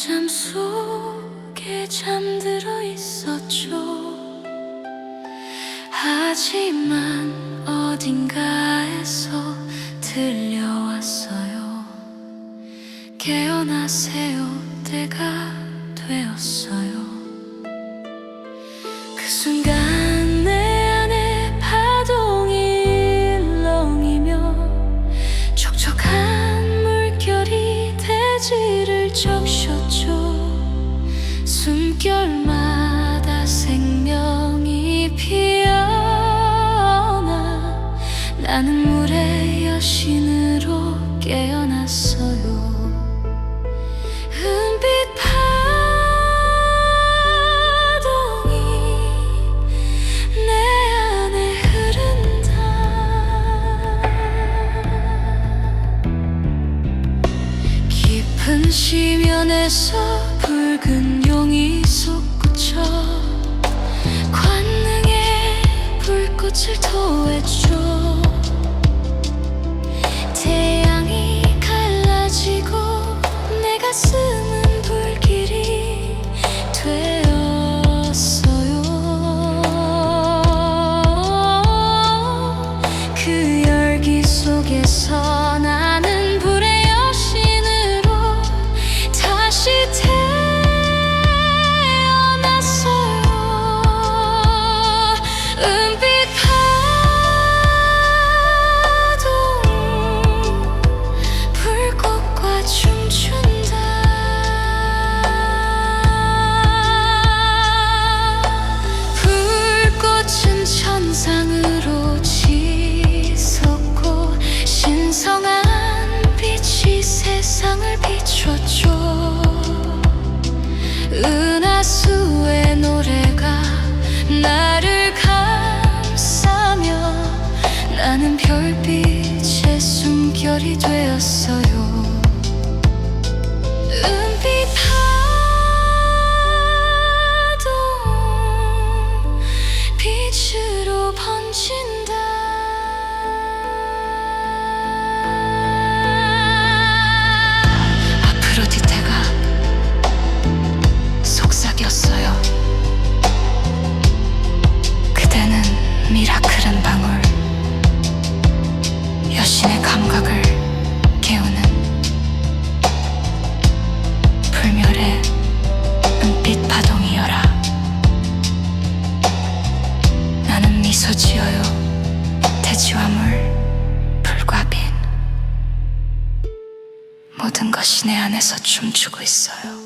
함께 잠들어 있었죠. 하지만 어딘가에서 들려왔어요. 깨어나세요. 때가 되었어요 피어나 나는 물의 여신으로 깨어났어요. 은빛 파동이 내 안에 흐른다. 깊은 심연에서 붉은 용이 솟구쳐 꽃을 토했죠 태양이 갈라지고 내 가슴은 불길이 되었어요. 그 열기 속에서 별빛의 숨결이 되었어요. 은빛 것이 내 안에서 춤추고 있어요